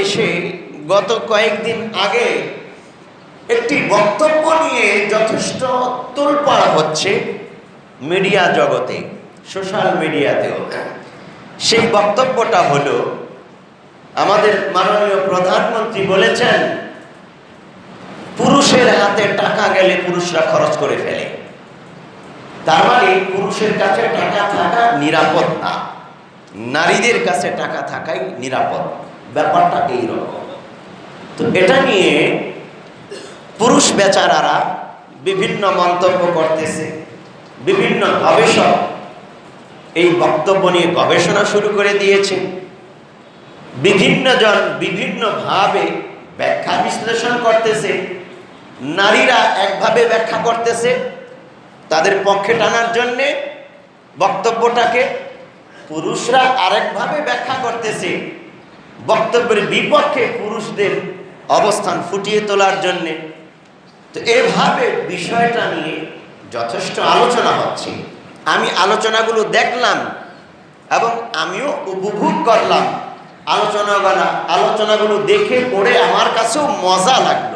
এসে গত কয়েকদিন আগে একটি বক্তব্য নিয়ে যথেষ্ট তোলপাড় হচ্ছে মিডিয়া জগতে, সোশ্যাল মিডিয়াতেও। সেই বক্তব্যটা হলো, আমাদের মাননীয় প্রধানমন্ত্রী বলেছেন, পুরুষের হাতে টাকা গেলে পুরুষরা খরচ করে ফেলে। তার মানে পুরুষের কাছে টাকা থাকা নিরাপদ না। নারীদের কাছে টাকা থাকাই নিরাপদ। ব্যাপারটা এইরকম। তো এটা নিয়ে পুরুষ বেচারারা বিভিন্ন মন্তব্য করতেছে, বিভিন্ন গবেষক এই বক্তব্য নিয়ে গবেষণা শুরু করে দিয়েছে। বিভিন্ন জন বিভিন্নভাবে ব্যাখ্যা বিশ্লেষণ করতেছে। নারীরা একভাবে ব্যাখ্যা করতেছে। তাদের পক্ষে টানার জন্যে বক্তব্যটাকে পুরুষরা আরেকভাবে ব্যাখ্যা করতেছে। বক্তব্যের বিপক্ষে পুরুষদের অবস্থান ফুটিয়ে তোলার জন্যে। তো এভাবে বিষয়টা নিয়ে যথেষ্ট আলোচনা হচ্ছে। আমি আলোচনাগুলো দেখলাম এবং আমিও উপভোগ করলাম। আলোচনাগুলো আলোচনাগুলো দেখে পড়ে আমার কাছেও মজা লাগল।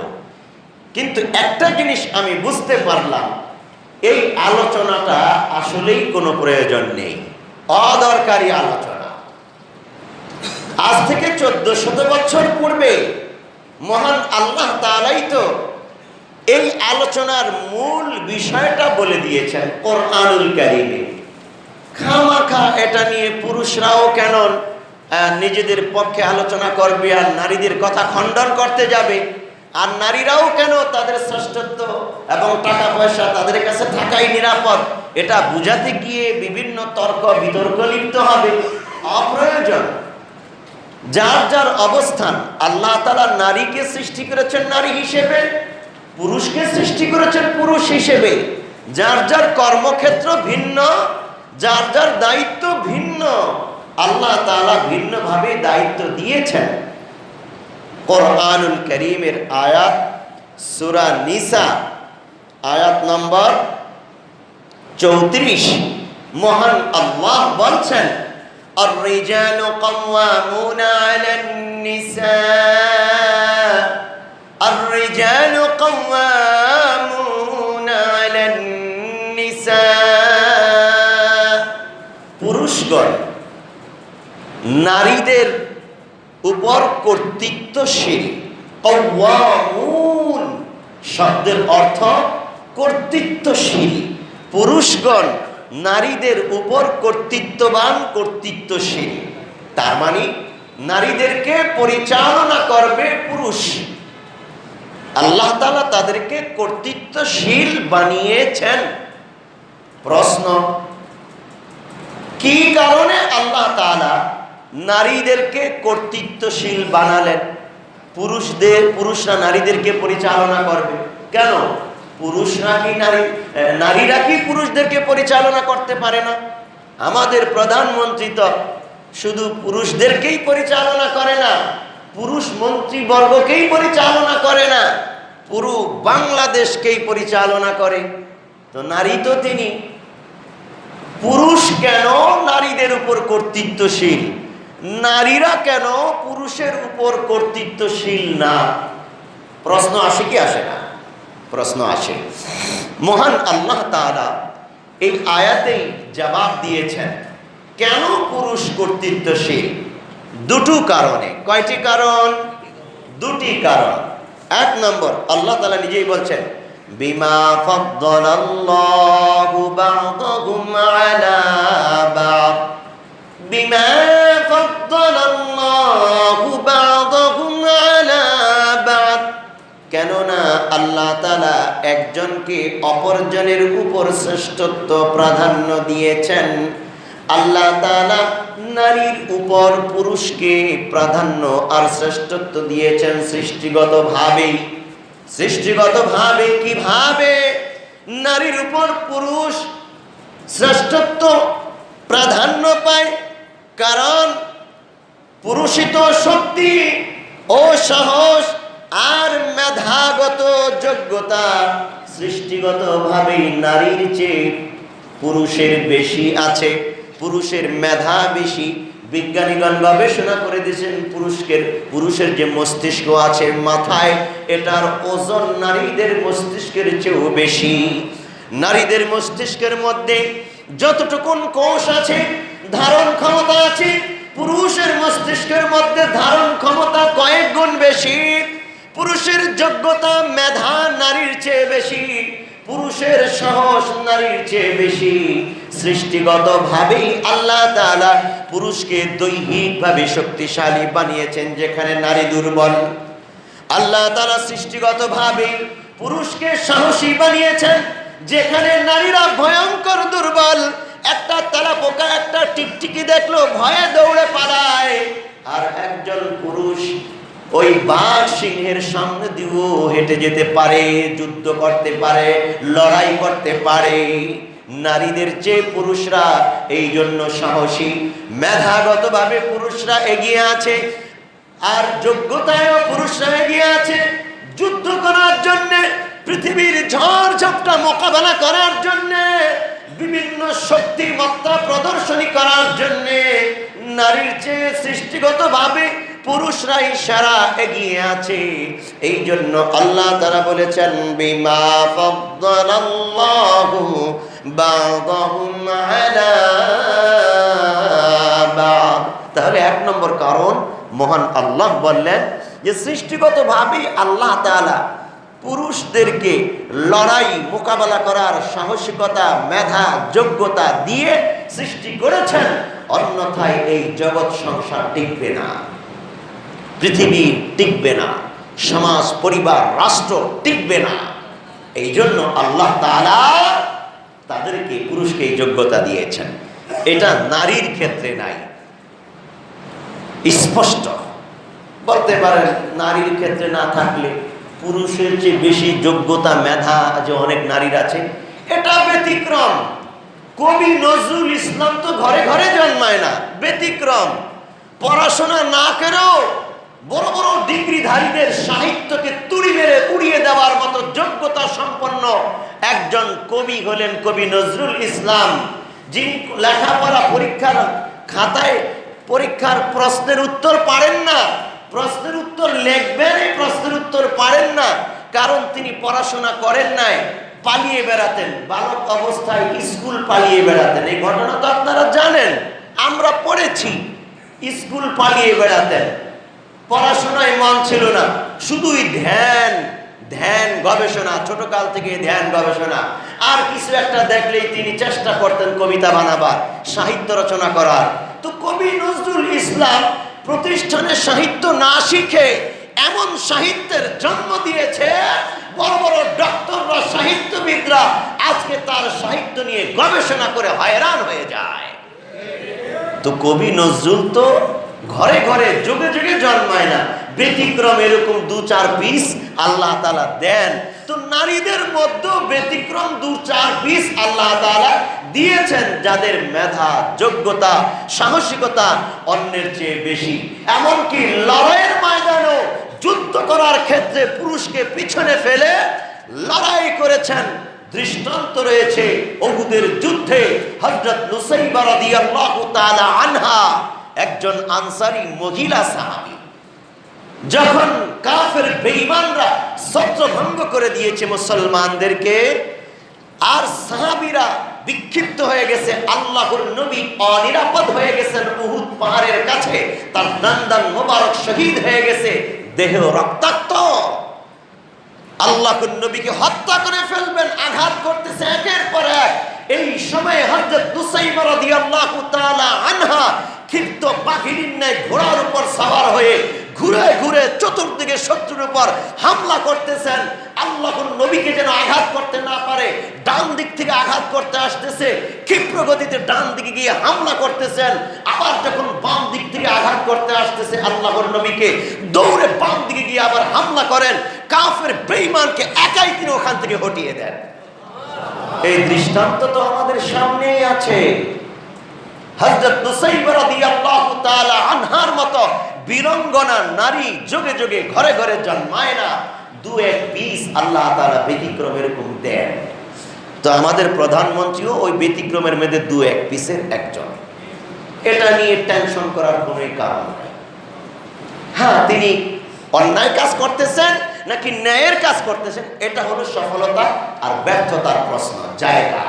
কিন্তু একটা জিনিস আমি বুঝতে পারলাম, এই আলোচনাটা আসলেই কোনো প্রয়োজন নেই। অদরকারি আলোচনা। আজ থেকে চোদ্দ শত বছর পূর্বে মহান আল্লাহ তালাই তো এই আলোচনার মূল বিষয়টা বলে দিয়েছেন কোরআনুল কারিমে। খামাখা এটা নিয়ে পুরুষরাও কেন নিজেদের পক্ষে আলোচনা করবে আর নারীদের কথা খণ্ডন করতে যাবে? আর নারীরাও কেন তাদের শ্রেষ্ঠত্ব এবং টাকা পয়সা তাদের কাছে থাকাই নিরাপদ? এটা বুঝাতে গিয়ে বিভিন্ন তর্ক বিতর্ক লিপ্ত হবে। অপ্রয়োজন। যার যার অবস্থান আল্লাহ তালা নারীকে সৃষ্টি করেছেন নারী হিসেবে, পুরুষকে সৃষ্টি করেছেন পুরুষ হিসেবে। যার যার কর্মক্ষেত্র ভিন্ন, যার যার দায়িত্ব ভিন্ন, আল্লাহ তালা ভিন্নভাবে দায়িত্ব দিয়েছেন। কোরআনুল করিমের আয়াত, সুরা নিসা, আয়াত নম্বর চৌত্রিশ। মহান আল্লাহ বলছেন الرجال قوامون على النساء الرجال قوامون على النساء পুরুষগণ নারীদের উপর কর্তৃত্বশীল কওয়ামুন শব্দের অর্থ কর্তৃত্বশীল পুরুষগণ নারীদের উপর কর্তৃত্ববান কর্তৃত্বশীল। তার মানে নারীদেরকে পরিচালনা করবে পুরুষ। আল্লাহ তালা তাদেরকে কর্তৃত্বশীল বানিয়েছেন। প্রশ্ন, কি কারণে আল্লাহ তাআলা নারীদেরকে কর্তৃত্বশীল বানালেন? পুরুষদের, পুরুষরা নারীদেরকে পরিচালনা করবে। কেন? পুরুষরা কি নারী নারীরা কি পুরুষদেরকে পরিচালনা করতে পারে না? আমাদের প্রধানমন্ত্রী তো শুধু পুরুষদেরকেই পরিচালনা করে না, পুরুষ মন্ত্রীবর্গকেই পরিচালনা করে না, পুরো বাংলাদেশকেই পরিচালনা করে। তো নারী তো তিনি। পুরুষ কেন নারীদের উপর কর্তৃত্বশীল? নারীরা কেন পুরুষের উপর কর্তৃত্বশীল না? প্রশ্ন আসে কি আসে না? প্রশ্ন আসে মহান আল্লাহ তাআলা এই আয়াতেই জবাব দিয়েছেন, কেন পুরুষ কর্তৃত্বশীল? দুটো কারণে। কয়টি কারণ? দুটি কারণ। এক নম্বর, আল্লাহ তালা নিজেই বলছেন, বিমা বিমা আল্লাহ তালা একজনকে অপরজনের উপর শ্রেষ্ঠত্ব প্রাধান্য দিয়েছেন। আল্লাহ তাআলা নারীর উপর পুরুষকে প্রাধান্য আর শ্রেষ্ঠত্ব দিয়েছেন সৃষ্টিগতভাবেই। সৃষ্টিগতভাবে কীভাবে? নারীর উপর পুরুষ শ্রেষ্ঠত্ব প্রাধান্য পায়, কারণ পুরুষিত শক্তি ও সাহস আর মেধাগত যোগ্যতা সৃষ্টিগতভাবেই নারীর চেয়ে পুরুষের বেশি আছে। পুরুষের মেধা বেশি। বিজ্ঞানীগণ গবেষণা করে দিয়েছেন পুরুষকে পুরুষের যে মস্তিষ্ক আছে মাথায়, এটার ওজন নারীদের মস্তিষ্কের চেয়েও বেশি। নারীদের মস্তিষ্কের মধ্যে যতটুকুন কোষ আছে, ধারণ ক্ষমতা আছে, পুরুষের মস্তিষ্কের মধ্যে ধারণ ক্ষমতা কয়েক গুণ বেশি। পুরুষের যোগ্যতা মেধা নারীর চেয়ে বেশি, পুরুষের সাহস নারীর চেয়ে বেশি। সৃষ্টিগত ভাবেই আল্লাহ তাআলা পুরুষকে দৈহিকভাবে শক্তিশালী বানিয়েছেন যেখানে নারী দুর্বল। আল্লাহ তাআলা সৃষ্টিগত ভাবে পুরুষকে সাহসী বানিয়েছেন যেখানে নারীরা ভয়ঙ্কর দুর্বল। একটা তারা পোকা, একটা টিকটিকি দেখল, ভয়ে দৌড়ে পালায়। আর একজন পুরুষ ওই বাঘ সিংহের সামনে দিয়েও হেঁটে যেতে পারে, যুদ্ধ করতে পারে, লড়াই করতে পারে। নারীদের চেয়ে পুরুষরা এই জন্য সাহসী, মেধাগতভাবে পুরুষরা এগিয়ে আছে, আর যোগ্যতায়ও পুরুষরা এগিয়ে আছে। যুদ্ধ করার জন্য, পৃথিবীর ঝড় ঝাপটা মোকাবেলা করার জন্য, বিভিন্ন শক্তি মাত্রা প্রদর্শনী করার জন্য, নারীর চেয়ে সৃষ্টিগতভাবে পুরুষরাই সারা এগিয়ে আছে এই জন্য আল্লাহ তারা বলেছেন। তাহলে এক নম্বর কারণ, মহান আল্লাহ বললেন যে সৃষ্টিগতভাবেই আল্লাহ তাআলা পুরুষদেরকে লড়াই, মোকাবেলা করার সাহসিকতা, মেধা, যোগ্যতা দিয়ে সৃষ্টি করেছেন, অন্যথায় এই জগৎ সংসার টিকবে না পৃথিবী টিকবে না, সমাজ, পরিবার, রাষ্ট্র টিকবে না। এই জন্য আল্লাহ তাদেরকে, পুরুষকে এই যোগ্যতা দিয়েছেন। এটা নারীর ক্ষেত্রে নাই। স্পষ্ট। বলতে পারেন, নারীর ক্ষেত্রে না থাকলে পুরুষের চেয়ে বেশি যোগ্যতা, মেধা যে অনেক নারীর আছে। এটা ব্যতিক্রম। কবি নজরুল ইসলাম তো ঘরে ঘরে জন্মায় না। ব্যতিক্রম। পড়াশোনা না করেও বড় বড় ডিগ্রিধারীদের সাহিত্যকে তুড়ি মেরে উড়িয়ে দেওয়ার মতো যোগ্যতা সম্পন্ন একজন কবি হলেন কবি নজরুল ইসলাম, যিনি লেখাপড়া পরীক্ষার খাতায় পরীক্ষার প্রশ্নের উত্তর পারেন না। প্রশ্নের উত্তর লিখবেন, এই প্রশ্নের উত্তর পারেন না, কারণ তিনি পড়াশোনা করেন নাই, পালিয়ে বেড়াতেন, বালক অবস্থায় স্কুল পালিয়ে বেড়াতেন। এই ঘটনা তো আপনারা জানেন, আমরা পড়েছি, স্কুল পালিয়ে বেড়াতেন। পড়াশোনায় মন ছিল না। শুধুই ধ্যান ধ্যান গবেষণা ছোট কাল থেকে ধ্যান গবেষণা। আর কিছু একটা দেখলেই তিনি চেষ্টা করতেন কবিতা বানাবার, সাহিত্য রচনা করার। তো কবি নজরুল ইসলাম প্রতিষ্ঠানে সাহিত্য না শিখে এমন সাহিত্যের জন্ম দিয়েছে, বড় বড় ডক্টররা সাহিত্যবিদরা আজকে তার সাহিত্য নিয়ে গবেষণা করে হয়রান হয়ে যায়। তো কবি নজরুল তো ঘরে ঘরে, যুগে যুগে জন্মায় না। ব্যতিক্রম এরকম দু চার পিস আল্লাহ তালা দেন। তো নারীদের মধ্যেও ব্যতিক্রম দু চার পিস আল্লাহ তালা দিয়েছেন, যাদের মেধা, যোগ্যতা, সাহসিকতা অন্যের চেয়ে বেশি। এমনকি লড়াইয়ের ময়দানেও যুদ্ধ করার ক্ষেত্রে পুরুষকে পিছনে ফেলে লড়াই করেছেন। দৃষ্টান্ত রয়েছে অহুদের যুদ্ধে। হযরত নুসাইবা রাদিয়াল্লাহু তাআলা আনহা একজন আনসারি মহিলা সাহাবী, যখন কাফের বেঈমানরা ছত্রভঙ্গ করে দিয়েছে মুসলমানদেরকে, আর সাহাবিরা বিক্ষিপ্ত হয়ে গেছে, আল্লাহর নবী অনিরাপদ হয়ে গেছেন উহুদ পাহাড়ের কাছে, তার দান্দান মোবারক শহীদ হয়ে গেছে, দেহ রক্তাক্ত। আল্লাহ নবীকে হত্যা করে ফেলবেন, আঘাত করতেছে একের পর এক। এই সময়ে হযরত নুসাইবা রাদিয়াল্লাহু তাআলা আনহা ক্ষিপ্ত পাখির ন্যায় ঘোড়ার উপর সওয়ার হয়ে ঘুরে ঘুরে চতুর্দিকে শত্রুর উপর হামলা করতেছেন। আল্লাহর নবীকে যেন আঘাত করতে না পারে, ডান দিক থেকে আঘাত করতে আসতেছে, ক্ষিপ্র গতিতে ডান দিকে গিয়ে হামলা করতেছেন। আবার যখন বাম দিক থেকে আঘাত করতে আসতেছে আল্লাহর নবীকে, দৌড়ে বাম দিকে গিয়ে আবার হামলা করেন। কাফের বেঈমানকে একাই তিনি ওখান থেকে হটিয়ে দেন। এই দৃষ্টান্ত তো আমাদের সামনেই আছে। তাআলা আনহার মতো বীরঙ্গনা নারী যুগে যুগে ঘরে ঘরে জন্মায় না, দু এক পিস আল্লাহ তাআলা ব্যতিক্রম এরকম দেন। তো আমাদের প্রধানমন্ত্রীও ওই ব্যতিক্রমের মধ্যে দু এক পিসের একজন। এটা নিয়ে টেনশন করার কোনোই কারণ নেই। হ্যাঁ তিনি অন্যায় কাজ করতেছেন নাকি ন্যায়ের কাজ করতেছেন, এটা হলো সফলতা আর ব্যর্থতার প্রশ্ন, জায়গা।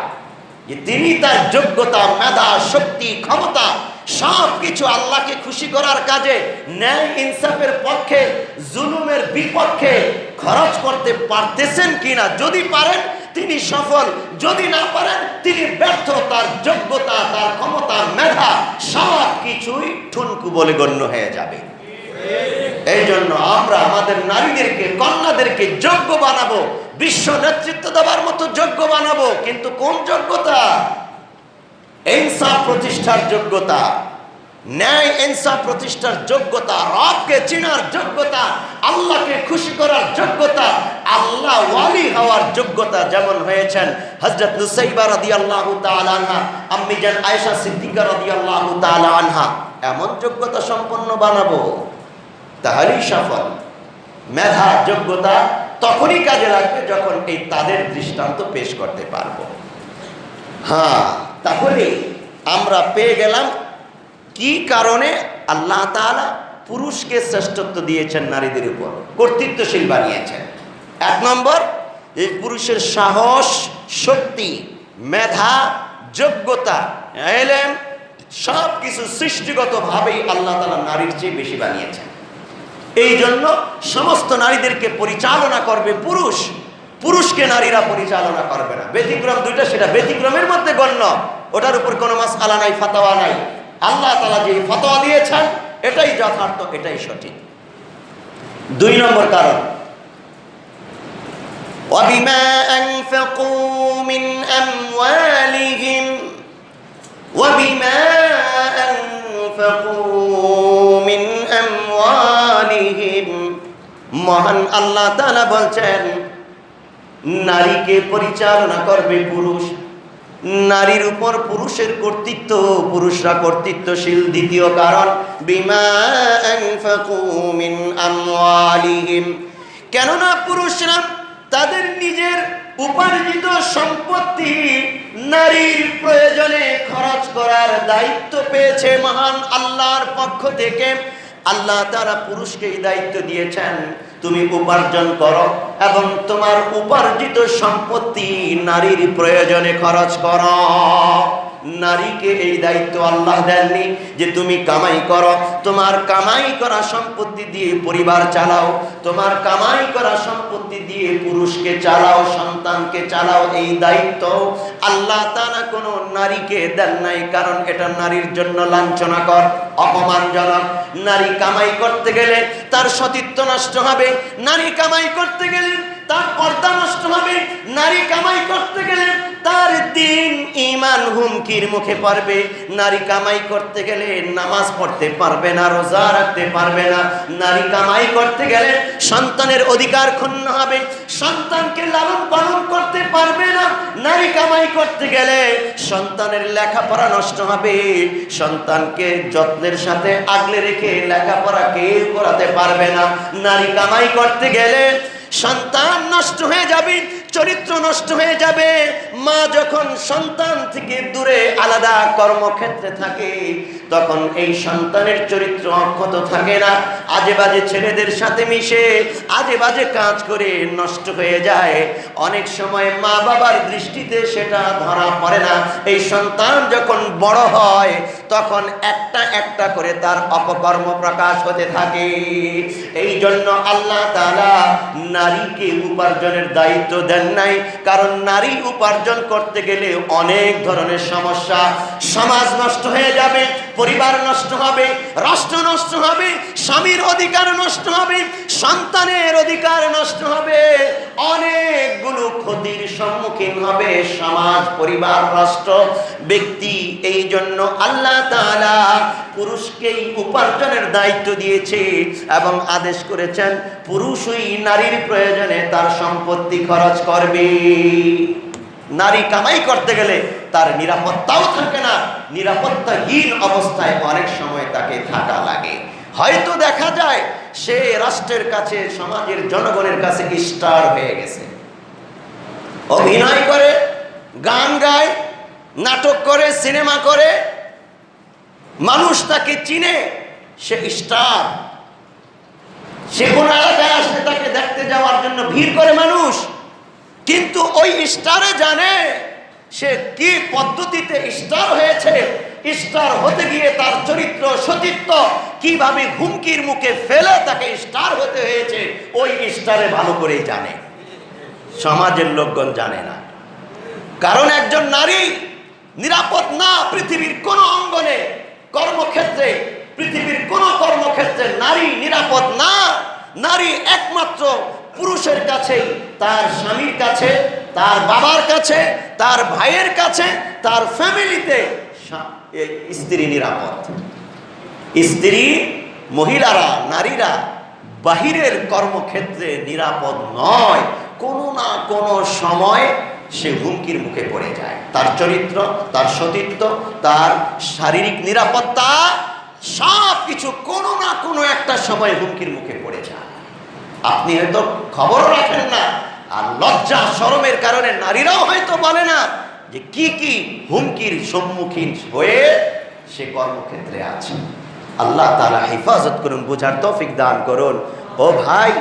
যে তিনি তার যোগ্যতা, মেধা, শক্তি, ক্ষমতা সব কিছু আল্লাহকে খুশি করার কাজে, ন্যায় ইনসাফের পক্ষে, জুলুমের বিপক্ষে খরচ করতে পারতেছেন কিনা? যদি পারেন, তিনি সফল। যদি না পারেন, তিনি ব্যর্থ। তার যোগ্যতা, তার ক্ষমতা, মেধা সব কিছুই ঠুনকু বলে গণ্য হয়ে যাবে। এই জন্য আমরা আমাদের নারীদেরকে, কন্যাদেরকে যোগ্য বানাবো, বিশ্ব নেতৃত্ব দেওয়ার মতো যোগ্য বানাবো। কিন্তু কোন যোগ্যতা? ইনসাফ প্রতিষ্ঠার যোগ্যতা। ন্যায় ইনসাফ প্রতিষ্ঠার যোগ্যতা। রবকে চিনার যোগ্যতা। আল্লাহকে খুশি করার যোগ্যতা। আল্লাহ ওয়ালি হওয়ার যোগ্যতা যেমন হয়েছেন হজরত নুসাইবা রাদিয়াল্লাহু তাআলা আনহা, আম্মি জান আয়েশা সিদ্দিকা রাদিয়াল্লাহু তাআলা আনহা। এমন যোগ্যতা সম্পন্ন বানাবো। তাহলেই সফল মেধা, যোগ্যতা তখনই কাজে লাগবে যখন এই তাদের দৃষ্টান্ত পেশ করতে পারব। হ্যাঁ তাহলে আমরা পেয়ে গেলাম কি কারণে আল্লাহ তাআলা পুরুষকে শ্রেষ্ঠত্ব দিয়েছেন নারীদের উপর? কর্তৃত্বশীল বানিয়েছেন। এক নম্বর, এই পুরুষের সাহস, শক্তি, মেধা, যোগ্যতা, এলেম সব কিছু সৃষ্টিগতভাবেই আল্লাহ তালা নারীর চেয়ে বেশি বানিয়েছেন। এই জন্য সমস্ত নারীদেরকে পরিচালনা করবে পুরুষ পুরুষকে নারীরা পরিচালনা করবে না ব্যতিক্রম দুইটা সেটা ব্যতিক্রমের মধ্যে গণ্য ওটার উপর কোনো মাস আলা নাই ফাতাওয়া নাই আল্লাহ তালা যে ফতোয়া দিয়েছেন এটাই যথার্থ এটাই সঠিক দুই নম্বর কারণ وبما أنفقوا من أموالهم وبما أنفقوا من أموالهم মহান আল্লাহ তাআলা বলছেন, নারীকে পরিচালনা করবে পুরুষ। নারীর উপর পুরুষের কর্তৃত্ব, পুরুষরা কর্তৃত্বশীল। দ্বিতীয় কারণ, বিমা আনফাকু কেননা পুরুষরা তাদের নিজের উপার্জিত সম্পত্তি নারীর প্রয়োজনে খরচ করার দায়িত্ব পেয়েছে মহান আল্লাহর পক্ষ থেকে। আল্লাহ তারা পুরুষকে দায়িত্ব দিয়েছেন। তুমি উপার্জন করো এবং তোমার উপার্জিত সম্পত্তি নারীর প্রয়োজনে খরচ করো। নারীকে এই দায়িত্ব আল্লাহ দেননি যে তুমি কামাই করো। তোমার কামাই করা সম্পত্তি দিয়ে পরিবার চালাও। তোমার কামাই করা সম্পত্তি দিয়ে পুরুষকে চালাও, সন্তানকে চালাও, এই দায়িত্ব আল্লাহ তারা কোনো নারীকে দেন নাই, কারণ এটা নারীর জন্য লাঞ্ছনাকর, অপমানজনক। নারী কামাই করতে গেলে তার সতীত্ব নষ্ট হবে। নারী কামাই করতে গেলে তার পর্দা নষ্ট হবে। নারী কামাই করতে গেলে তার দিন ইমান হুমকির মুখে পারবে নারী কামাই করতে গেলে নামাজ পড়তে পারবে না, রোজা রাখতে পারবে না। নারী কামাই করতে গেলে সন্তানের অধিকার ক্ষুণ্ণ হবে। সন্তানকে লালন পালন করতে পারবে না। নারী কামাই করতে গেলে সন্তানের লেখাপড়া নষ্ট হবে। সন্তানকে যত্নের সাথে আগলে রেখে লেখাপড়া কেউ করাতে পারবে না। নারী কামাই করতে গেলে সন্তান নষ্ট হয়ে যাবে। চরিত্র নষ্ট হয়ে যাবে। মা যখন সন্তান থেকে দূরে আলাদা কর্মক্ষেত্রে থাকে, তখন এই সন্তানের চরিত্র অক্ষত থাকে না। আজে বাজে ছেলেদের সাথে মিশে আজে বাজে কাজ করে নষ্ট হয়ে যায়। অনেক সময় মা বাবার দৃষ্টিতে সেটা ধরা পড়ে না। এই সন্তান যখন বড় হয়, তখন একটা একটা করে তার অপকর্ম প্রকাশ হতে থাকে। এই জন্য আল্লাহ তাআলা নারীকে উপার্জনের দায়িত্ব দেন নাই কারণ নারী উপার্জন করতে গেলে অনেক ধরনের সমস্যা সমাজ নষ্ট হয়ে যাবে। পরিবার নষ্ট হবে, রাষ্ট্র নষ্ট হবে, স্বামীর অধিকার নষ্ট হবে, সন্তানের অধিকার নষ্ট হবে। অনেকগুলো ক্ষতির সম্মুখীন হবে সমাজ, পরিবার, রাষ্ট্র, ব্যক্তি। এই জন্য আল্লাহ তাআলা পুরুষকেই উপার্জনের দায়িত্ব দিয়েছে এবং আদেশ করেছেন, পুরুষই নারীর প্রয়োজনে তার সম্পত্তি খরচ করবে। নারী কামাই করতে গেলে তার নিরাপত্তাও থাকে না। নিরাপত্তাহীন অবস্থায় অনেক সময় তাকে থাকা লাগে। হয়তো দেখা যায় সে রাষ্ট্রের কাছে, সমাজের জনগণের কাছে স্টার হয়ে গেছে। অভিনয় করে, গান গায়, নাটক করে, সিনেমা করে, মানুষ তাকে চিনে, সে স্টার। সে কোন এলাকায় আসলে তাকে দেখতে যাওয়ার জন্য ভিড় করে মানুষ। কিন্তু ওই স্টারে জানে সে কি পদ্ধতিতে স্টার হয়েছে? স্টার হতে গিয়ে তার চরিত্র সতীত্ব কীভাবে হুমকির মুখে ফেলে তাকে স্টার হতে হয়েছে, ওই স্টারে ভালো করেই জানে। সমাজের লোকগণ জানে না। কারণ একজন নারী নিরাপদ না পৃথিবীর কোন অঙ্গনে কর্মক্ষেত্রে, পৃথিবীর কোন কর্মক্ষেত্রে নারী নিরাপদ না। নারী একমাত্র পুরুষের কাছে, তার স্বামীর কাছে, তার বাবার কাছে, তার ভাইয়ের কাছে, তার ফ্যামিলিতে স্ত্রী নিরাপদ। স্ত্রী, মহিলারা, নারীরা বাহিরের কর্মক্ষেত্রে নিরাপদ নয়। কোনো না কোনো সময় সে হুমকির মুখে পড়ে যায়। তার চরিত্র, তার সতীত্ব, তার শারীরিক নিরাপত্তা সব কিছু কোনো না কোনো একটা সময় হুমকির মুখে পড়ে আপনি হয়তো খবরও রাখেন না, আর লজ্জা সরমের কারণে নারীরাও হয়তো বলে না যে কি কি হুমকির সম্মুখীন হয়ে সে কর্মক্ষেত্রে আছে। আল্লাহ তারা হেফাজত করুন, বোঝার তফিক দান করুন। ও ভাই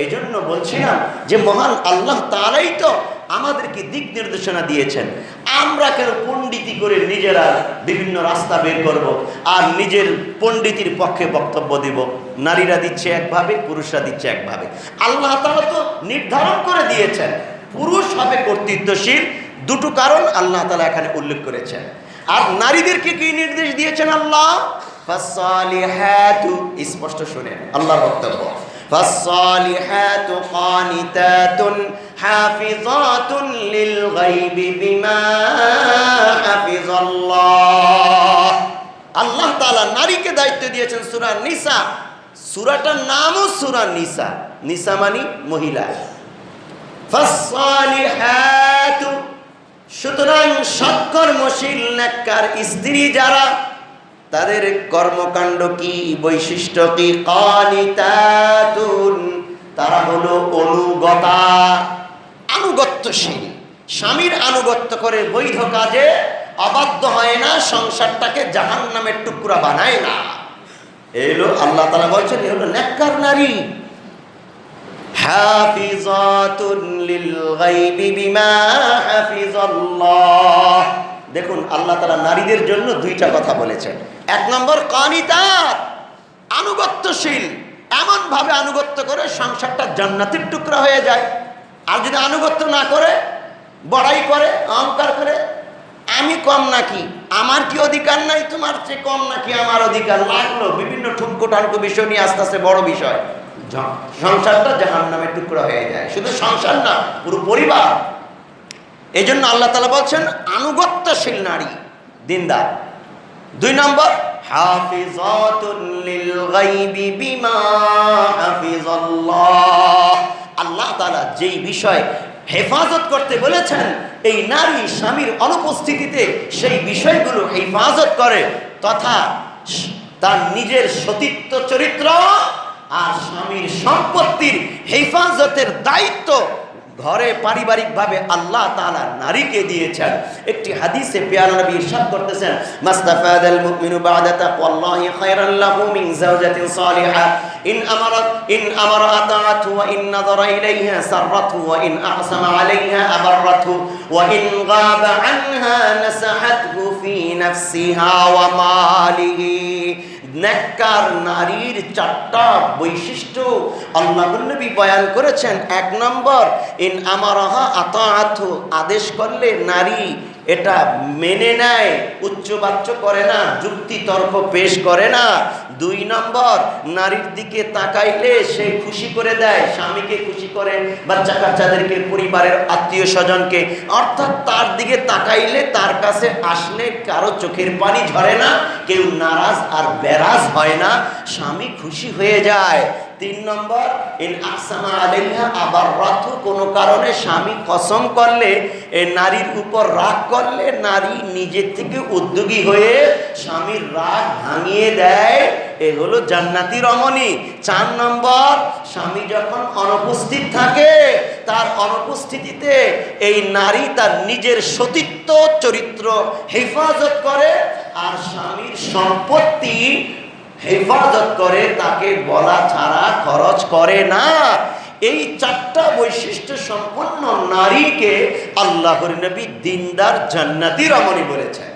এই জন্য বলছিলাম যে মহান আল্লাহ তারাই তো আমাদেরকে দিক নির্দেশনা দিয়েছেন। আমরা কেন পণ্ডিতি করে নিজেরা বিভিন্ন রাস্তা বের করব আর নিজের পণ্ডিতির পক্ষে বক্তব্য দিব? নারীরা দিচ্ছে একভাবে, পুরুষরা দিচ্ছে একভাবে। আল্লাহ তালা তো নির্ধারণ করে দিয়েছেন, পুরুষ হবে কর্তৃত্বশীল। দুটো কারণ আল্লাহ তাআলা এখানে উল্লেখ করেছেন। আর নারীদেরকে কি নির্দেশ দিয়েছেন আল্লাহ? স্পষ্ট শুনেন, আল্লাহর বক্তব্য। হাফিজাতুন লিল গাইবি বিমা হাফিজাল্লাহ। আল্লাহ তাআলা নারীকে দায়িত্ব দিয়েছেন সূরা নিসা। সূরাটার নামও সূরা নিসা। নিসা মানে মহিলা। ফাসসালিহাতু। সুতরাং সৎকর্মশীল, নেককার স্ত্রী যারা, তাদের কর্মকাণ্ড কি, বৈশিষ্ট্য কি? কলিতাতুন। তারা হলো অনুগতা। আনুগত্যশীল। স্বামীর আনুগত্য করে বৈধ কাজে অবাধ্য হয় না, সংসারটাকে জাহান নামের টুকরা বানায় না। এলো আল্লাহ তালা বলছেন এ হলো নেককার নারী। দেখুন, আল্লাহ তাআলা নারীদের জন্য দুইটা কথা বলেছেন। এক নম্বর কানিতাত আনুগত্যশীল। এমন ভাবে আনুগত্য করে সংসারটা জান্নাতের টুকরা হয়ে যায়। আর যদি আনুগত্য না করে বড়াই করে অহংকার করে আমি কম নাকি? আমার কি অধিকার নাই? তোমার চেয়ে কম নাকি আমার অধিকার? লাগল বিভিন্ন ঠুনকো টানকো বিষয় নিয়ে আস্তে আস্তে বড় বিষয়। সংসারটা জাহান নামে টুকরা হয়ে যায়। শুধু সংসার না পুরো পরিবার। এই জন্য আল্লাহ তালা বলছেন আনুগত্যশীল নারী দিনদার। দুই নম্বর লিল গাইবি বিমা হাফিজাল্লাহ। আল্লাহ তালা যেই বিষয়ে হেফাজত করতে বলেছেন, এই নারী স্বামীর অনুপস্থিতিতে সেই বিষয়গুলো হেফাজত করে, তথা তার নিজের সতীত্ব চরিত্র আর স্বামীর সম্পত্তির হেফাজতের দায়িত্ব ঘরে পারিবারিকভাবে আল্লাহ তাআলা নারীকে দিয়েছেন। একটি হাদিসে পেয়ারা নবী ইরশাদ করতেছেন মাস্তাফাদাল মুমিনু বাদা তাকওয়াল্লাহি খায়রান লাহু মিন যাওজাতিন সালিহা। ইন আমারাত ইন আমারা ওয়া ইন নাযারা ইলাইহা সাররাতহু ওয়া ইন আহসানা আলাইহা আবাররাতহু ওয়া ইন গাবা আনহা নাসাহাতহু ফি নাফসিহা ওয়া মালিহি। নেককার নারীর চারটা বৈশিষ্ট্য আল্লাহ নবী বয়ান করেছেন। এক নম্বর, ইন আমারহা আতাআত আদেশ করলে নারী এটা মেনে নেয় উচ্চবাচ্য করে না, যুক্তি তর্ক পেশ করে না। দুই নম্বর, নারীর দিকে তাকাইলে সে খুশি করে দেয়, স্বামীকে খুশি করে, বাচ্চা কাচ্চাদেরকে, পরিবারের আত্মীয় স্বজনকে। অর্থাৎ তার দিকে তাকাইলে তার কাছে আসলে কারও চোখের পানি ঝরে না, কেউ নারাজ আর বেরাজ হয় না, স্বামী খুশি হয়ে যায়। তিন নম্বর, ইন আসামা আলাইহা আবার রথ কোনো কারণে স্বামী কসম করলে, এ নারীর উপর রাগ করলে নারী নিজের থেকে উদ্যোগী হয়ে স্বামীর রাগ ভাঙিয়ে দেয়। এ হলো জান্নাতি রমণী। চার নম্বর, স্বামী যখন অনুপস্থিত থাকে, তার অনুপস্থিতিতে এই নারী তার নিজের সতীত্ব, চরিত্র হেফাজত করে, আর স্বামীর সম্পত্তি হেফাজত করে, তাকে বলা ছাড়া খরচ করে না। এই চারটা বৈশিষ্ট্য সম্পন্ন নারীকে আল্লাহর নবী দিনদার জান্নাতি রমণী বলেছেন।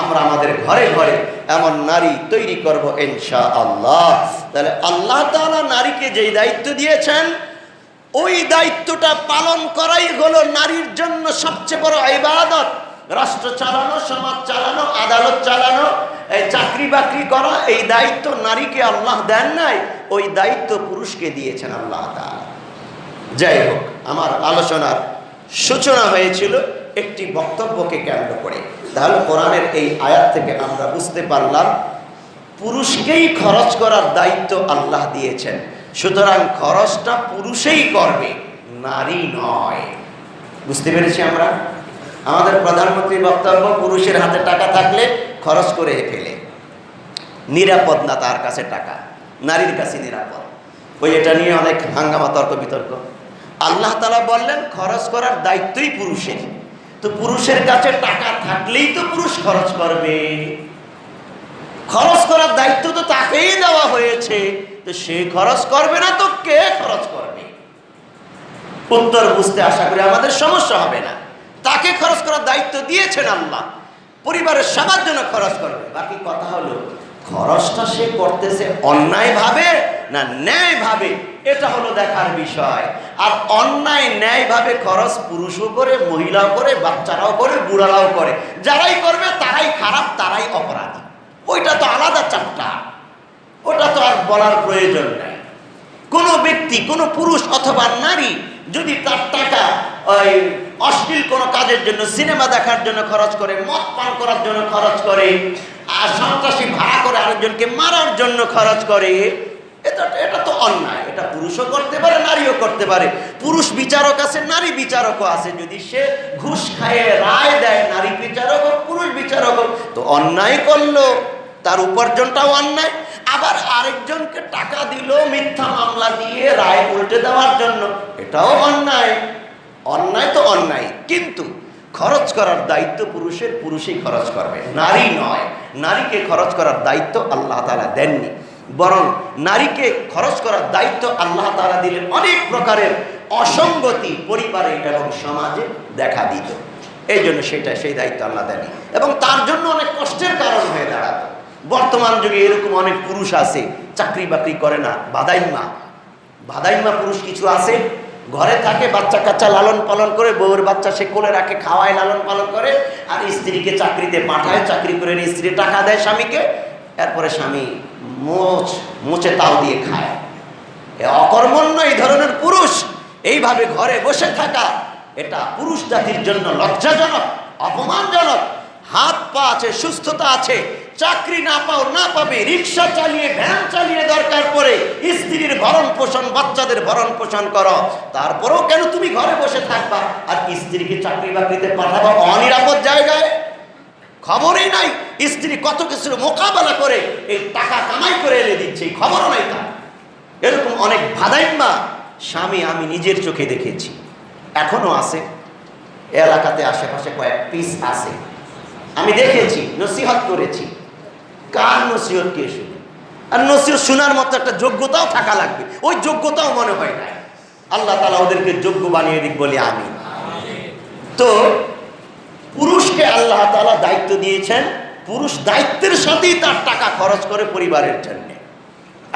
আমরা আমাদের ঘরে ঘরে এমন নারী তৈরি করব ইনশা আল্লাহ তাহলে আল্লাহ তালা নারীকে যেই দায়িত্ব দিয়েছেন, ওই দায়িত্বটা পালন করাই হলো নারীর জন্য সবচেয়ে বড় ইবাদত। রাষ্ট্র চালানো, সমাজ চালানো, আদালত চালানো, এই চাকরি বাকরি করা, এই দায়িত্ব নারীকে আল্লাহ দেন নাই, ওই দায়িত্ব পুরুষকে দিয়েছেন আল্লাহ যাই হোক, আমার আলোচনার সূচনা হয়েছিল একটি বক্তব্যকে কেন্দ্র করে। তাহলে কোরআনের এই আয়াত থেকে আমরা বুঝতে পারলাম, পুরুষকেই খরচ করার দায়িত্ব আল্লাহ দিয়েছেন। সুতরাং খরচটা পুরুষেই করবে, নারী নয়। বুঝতে পেরেছি আমরা? আমাদের প্রধানমন্ত্রী বক্তব্য, পুরুষের হাতে টাকা থাকলে খরচ করে ফেলে। নিরাপদ না তার কাছে টাকা, নারীর কাছে নিরাপদ। ওই এটা নিয়ে অনেক হাঙ্গামা তর্ক বিতর্ক আল্লাহ তালা বললেন, খরচ করার দায়িত্বই পুরুষের। তো পুরুষের কাছে টাকা থাকলেই তো পুরুষ খরচ করবে। খরচ করার দায়িত্ব তো তাকেই দেওয়া হয়েছে। তো সে খরচ করবে না তো কে খরচ করবে? উত্তর বুঝতে আশা করি আমাদের সমস্যা হবে না। তাকে খরচ করার দায়িত্ব দিয়েছেন আল্লাহ। পরিবারের সবার জন্য খরচ করবে। বাকি কথা হলো, খরচটা সে করতেছে অন্যায় ভাবে না ন্যায় ভাবে? এটা হলো দেখার বিষয়। আর অন্যায় ন্যায় ভাবে খরচ পুরুষও করে, মহিলাও করে, বাচ্চারাও করে, বুড়ারাও করে। যারাই করবে, তারাই খারাপ, তারাই অপরাধী। ওইটা তো আলাদা চাপটা ওটা তো আর বলার প্রয়োজন নাই। কোনো ব্যক্তি, কোনো পুরুষ অথবা নারী যদি তার টাকা, ওই অশ্লীল কোনো কাজের জন্য, সিনেমা দেখার জন্য খরচ করে, মদ পান করার জন্য খরচ করে, আর সন্ত্রাসী ভাড়া করে আরেকজনকে মারার জন্য খরচ করে, এটা এটা তো অন্যায়। এটা পুরুষও করতে পারে, নারীও করতে পারে। পুরুষ বিচারক আছে, নারী বিচারকও আছে। যদি সে ঘুষ খায় রায় দেয়, নারী বিচারক হোক, পুরুষ বিচারক হোক, তো অন্যায় করল। তার উপার্জনটাও অন্যায়। আবার আরেকজনকে টাকা দিল মিথ্যা মামলা দিয়ে রায় উল্টে দেওয়ার জন্য। এটাও অন্যায়। অন্যায় তো অন্যায়, কিন্তু খরচ করার দায়িত্ব পুরুষের, পুরুষই খরচ করবে। নারী নয়, নারীকে খরচ করার দায়িত্ব আল্লাহ তালা দেননি। বরং নারীকে খরচ করার দায়িত্ব আল্লাহ তালা দিলেন অনেক প্রকারের অসঙ্গতি পরিবারে এবং সমাজে দেখা দিত। এই জন্য সেটা, সেই দায়িত্ব আল্লাহ দেননি। এবং তার জন্য অনেক কষ্টের কারণ হয়ে দাঁড়াতো। বর্তমান যুগে এরকম অনেক পুরুষ আছে, চাকরি বাকরি করে না বাদাইমা বাদাইমা পুরুষ কিছু আছে, ঘরে থাকে, বাচ্চা কাচ্চা লালন পালন করে, বউয়ের বাচ্চা সে কোলে রাখে, খাওয়ায়, লালন পালন করে, আর স্ত্রীকে চাকরিতে পাঠায়, চাকরি করে স্ত্রী টাকা দেয় স্বামীকে, এরপরে স্বামী মোচ, মোচে তাও দিয়ে খায়। অকর্মণ্য এই ধরনের পুরুষ, এইভাবে ঘরে বসে থাকা, এটা পুরুষ জাতির জন্য লজ্জাজনক, অপমানজনক। হাত পা আছে, সুস্থতা আছে চাকরি না পাও, না পাবে, রিক্সা চালিয়ে, ভ্যান চালিয়ে দরকার পড়ে, স্ত্রীর ভরণ পোষণ, বাচ্চাদের ভরণ পোষণ করো। তারপরেও কেন তুমি ঘরে বসে থাকবা? আর স্ত্রীকে চাকরি বাকরিতে পাঠাবা অনিরাপদ জায়গায়? খবরই নাই। স্ত্রী কত কিছুর মোকাবেলা করে, এই টাকা কামাই করে এনে দিচ্ছে, এই খবরও নাই তার। এরকম অনেক ভাদাইম্মা স্বামী আমি নিজের চোখে দেখেছি। এখনও আছে। এলাকাতে আশেপাশে কয়েক পিস আছে। আমি দেখেছি, নসিহত করেছি। কার নসিহত কে শুনে? আর নসিহত শোনার মতো একটা যোগ্যতাও থাকা লাগবে। ওই যোগ্যতাও মনে হয় না আল্লাহ তালা ওদেরকে যোগ্য বানিয়ে দিক বলে আমি তো পুরুষকে আল্লাহ তালা দায়িত্ব দিয়েছেন। পুরুষ দায়িত্বের সাথেই তার টাকা খরচ করে পরিবারের জন্য।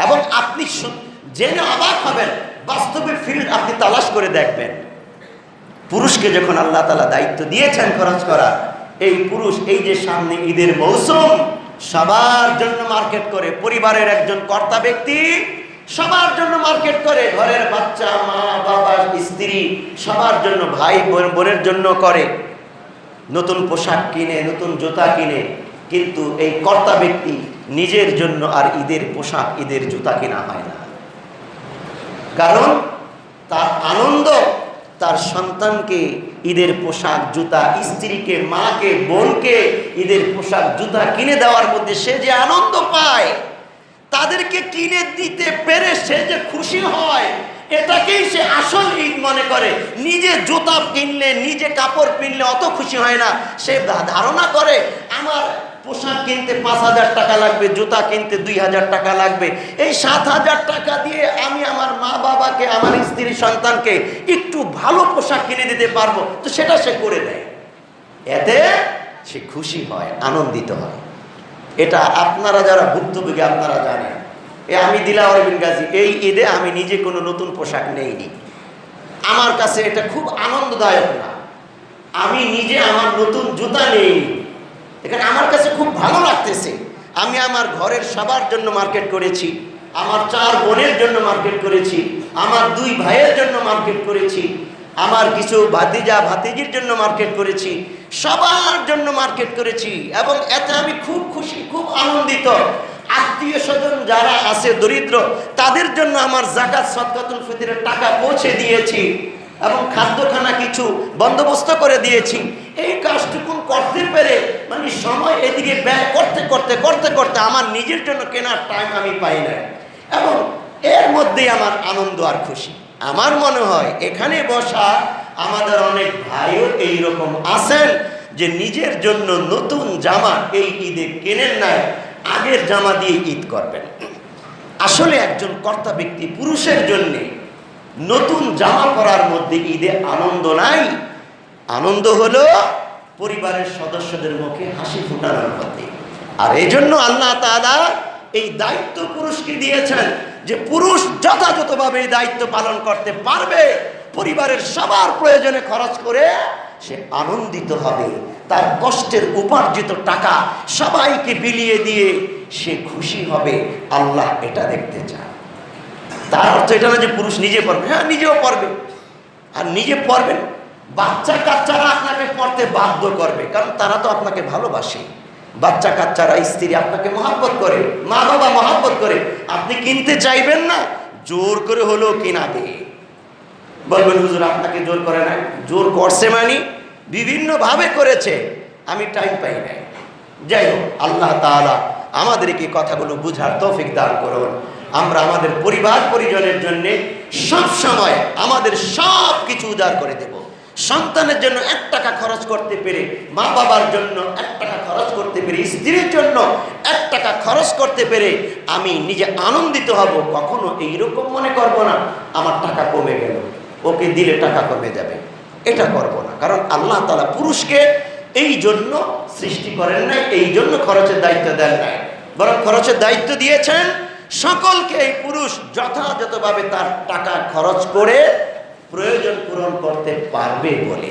এবং আপনি জেনে অবাক হবেন বাস্তবে ফিল্ড আপনি তালাশ করে দেখবেন। পুরুষকে যখন আল্লাহ তালা দায়িত্ব দিয়েছেন খরচ করা এই পুরুষ এই যে সামনে ঈদের মৌসুম সবার জন্য মার্কেট করে, পরিবারের একজন কর্তা ব্যক্তি সবার জন্য মার্কেট করে, ঘরের বাচ্চা, মা, বাবা, স্ত্রী সবার জন্য, ভাই, বোন, বোনের জন্য করে। নতুন পোশাক কিনে, নতুন জুতা কিনে, কিন্তু এই কর্তা ব্যক্তি নিজের জন্য আর ঈদের পোশাক, ঈদের জুতা কেনা হয় না। কারণ তার আনন্দ তার সন্তানকে ঈদের পোশাক, জুতা, স্ত্রীকে, মাকে, বোনকে ঈদের পোশাক, জুতা কিনে দেওয়ার মধ্যে সে যে আনন্দ পায়, তাদেরকে কিনে দিতে পেরে সে যে খুশি হয়, এটাকেই সে আসল ঈদ মনে করে। নিজে জুতা কিনলে, নিজে কাপড় কিনলে অত খুশি হয় না। সে ধারণা করে, আমার পোশাক কিনতে পাঁচ হাজার টাকা লাগবে, জুতা কিনতে দুই হাজার টাকা লাগবে। এই সাত হাজার টাকা দিয়ে আমি আমার মা বাবাকে, আমার স্ত্রী সন্তানকে একটু ভালো পোশাক কিনে দিতে পারব। তো সেটা সে করে দেয়। এতে সে খুশি হয়, আনন্দিত হয়। এটা আপনারা যারা ভুক্তভোগী, আপনারা জানেন। এ আমি দিলা অরবিন গাজী, এই ঈদে আমি নিজে কোনো নতুন পোশাক নেইনি। আমার কাছে এটা খুব আনন্দদায়ক না। আমি নিজে আমার নতুন জুতা নেইনি। এখানে আমার কাছে খুব ভালো লাগতেছে। আমি আমার ঘরের সবার জন্য মার্কেট করেছি, আমার চার বোনের জন্য মার্কেট করেছি, আমার দুই ভাইয়ের জন্য মার্কেট করেছি, আমার কিছু ভাতিজা ভাতিজির জন্য মার্কেট করেছি, সবার জন্য মার্কেট করেছি এবং এতে আমি খুব খুশি, খুব আনন্দিত। আত্মীয় স্বজন যারা আছে, দরিদ্র, তাদের জন্য আমার জাকাত, সদকাতুল ফিতরের টাকা পৌঁছে দিয়েছি। এবং খাদ্যখানা কিছু বন্দোবস্ত করে দিয়েছি। এই কাজটুকু করতে পেরে মানে সময় এদিকে ব্যয় করতে করতে করতে করতে আমার নিজের জন্য কেনার টাইম আমি পাই না এবং এর মধ্যেই আমার আনন্দ আর খুশি। আমার মনে হয় এখানে বসা আমাদের অনেক ভাইও এইরকম আছেন যে নিজের জন্য নতুন জামা এই ঈদে কেনেন নাই, আগের জামা দিয়ে ঈদ করবেন। আসলে একজন কর্তা ব্যক্তি পুরুষের জন্যে নতুন জামা পরার মধ্যে ঈদে আনন্দ নাই। আনন্দ হলো পরিবারের সদস্যদের মুখে হাসি ফুটানোর মধ্যে। আর এই জন্য আল্লাহ তাআলা এই দায়িত্ব পুরুষকে দিয়েছেন যে পুরুষ যথাযথভাবে এই দায়িত্ব পালন করতে পারবে, পরিবারের সবার প্রয়োজনে খরচ করে সে আনন্দিত হবে। তার কষ্টের উপার্জিত টাকা সবাইকে বিলিয়ে দিয়ে সে খুশি হবে। আল্লাহ এটা দেখতে চায়। তার অর্থ এটা না যে পুরুষ নিজে পড়বে। হ্যাঁ নিজেও পড়বে। আর নিজে পড়বেন, বাচ্চা কাচ্চারা আপনাকে পড়তে বাধ্য করবে। কারণ তারা তো আপনাকে ভালোবাসে। বাচ্চা কাচ্চারা, স্ত্রী আপনাকে মহাব্বত করে মা বাবা মহাব্বত করে। আপনি কিনতে চাইবেন না, জোর করে হলেও কিনা দিয়ে বলবেন, হুজুর, আপনাকে জোর করে নাই। জোর করছে মানি বিভিন্নভাবে করেছে। আমি টাইম পাই নাই। যাই হোক, আল্লাহ তাআলা আমাদেরকে কথাগুলো বুঝার তৌফিক দান করুন। আমরা আমাদের পরিবার পরিজনের জন্য সব সময় আমাদের সব কিছু উদার করে দেব। সন্তানের জন্য এক টাকা খরচ করতে পেরে, মা বাবার জন্য এক টাকা খরচ করতে পেরে, স্ত্রীর জন্য এক টাকা খরচ করতে পেরে আমি নিজে আনন্দিত হব, কখনো এইরকম মনে করব না, আমার টাকা কমে গেল। ওকে দিলে টাকা কমে যাবে। এটা করব না। কারণ আল্লাহ তালা পুরুষকে এই জন্য সৃষ্টি করেন নাই, এই জন্য খরচের দায়িত্ব দেন নাই। বরং খরচের দায়িত্ব দিয়েছেন সকলকে এই পুরুষ যথাযথভাবে তার টাকা খরচ করে প্রয়োজন পূরণ করতে পারবে বলে।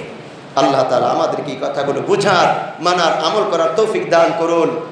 আল্লাহ তালা আমাদেরকে এই কথাগুলো বুঝার, মানার, আমল করার তৌফিক দান করুন।